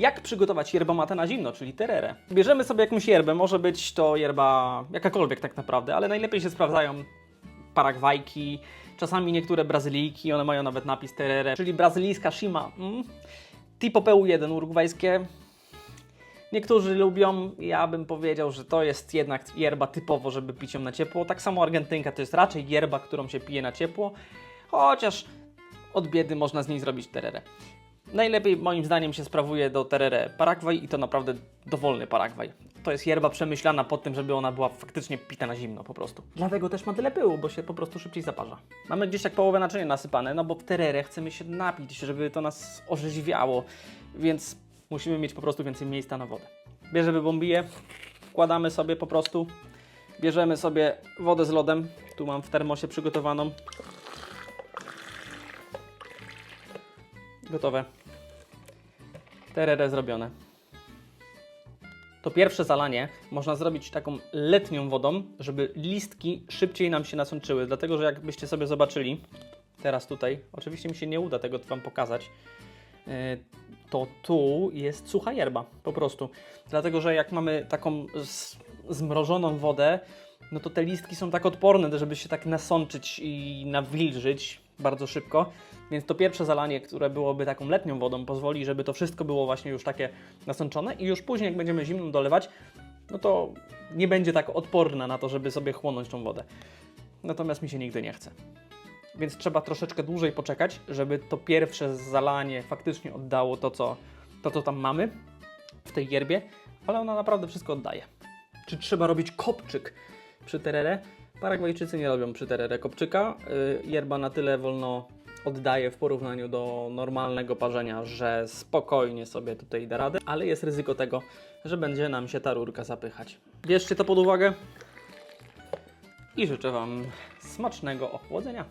Jak przygotować yerbę mate na zimno, czyli tererę? Bierzemy sobie jakąś yerbę, może być to yerba jakakolwiek tak naprawdę, ale najlepiej się sprawdzają paragwajki, czasami niektóre brazylijki, one mają nawet napis terere, czyli brazylijska shima. Mm. Tipo PU1 urugwajskie. Niektórzy lubią, ja bym powiedział, że to jest jednak yerba typowo, żeby pić ją na ciepło. Tak samo Argentynka to jest raczej yerba, którą się pije na ciepło, chociaż od biedy można z niej zrobić tererę. Najlepiej moim zdaniem się sprawuje do terere Paragwaj i to naprawdę dowolny Paragwaj. To jest yerba przemyślana pod tym, żeby ona była faktycznie pita na zimno po prostu. Dlatego też ma tyle pyłu, bo się po prostu szybciej zaparza. Mamy gdzieś tak połowę naczynia nasypane, no bo w tererę chcemy się napić, żeby to nas orzeźwiało, więc musimy mieć po prostu więcej miejsca na wodę. Bierzemy bombiję, wkładamy sobie po prostu, bierzemy sobie wodę z lodem, tu mam w termosie przygotowaną. Gotowe. Terere zrobione. To pierwsze zalanie można zrobić taką letnią wodą, żeby listki szybciej nam się nasączyły. Dlatego, że jakbyście sobie zobaczyli, teraz tutaj, oczywiście mi się nie uda tego Wam pokazać, yy, to tu jest sucha yerba, po prostu. Dlatego, że jak mamy taką zmrożoną wodę, no to te listki są tak odporne, żeby się tak nasączyć i nawilżyć bardzo szybko. Więc to pierwsze zalanie, które byłoby taką letnią wodą, pozwoli, żeby to wszystko było właśnie już takie nasączone i już później, jak będziemy zimną dolewać, no to nie będzie tak odporna na to, żeby sobie chłonąć tą wodę. Natomiast mi się nigdy nie chce. Więc trzeba troszeczkę dłużej poczekać, żeby to pierwsze zalanie faktycznie oddało to, co, to, co tam mamy w tej yerbie, ale ona naprawdę wszystko oddaje. Czy trzeba robić kopczyk przy terere? Paragwajczycy nie robią przy terere kopczyka. Yy, Yerba na tyle wolno oddaje w porównaniu do normalnego parzenia, że spokojnie sobie tutaj da radę, ale jest ryzyko tego, że będzie nam się ta rurka zapychać. Bierzcie to pod uwagę i życzę Wam smacznego ochłodzenia.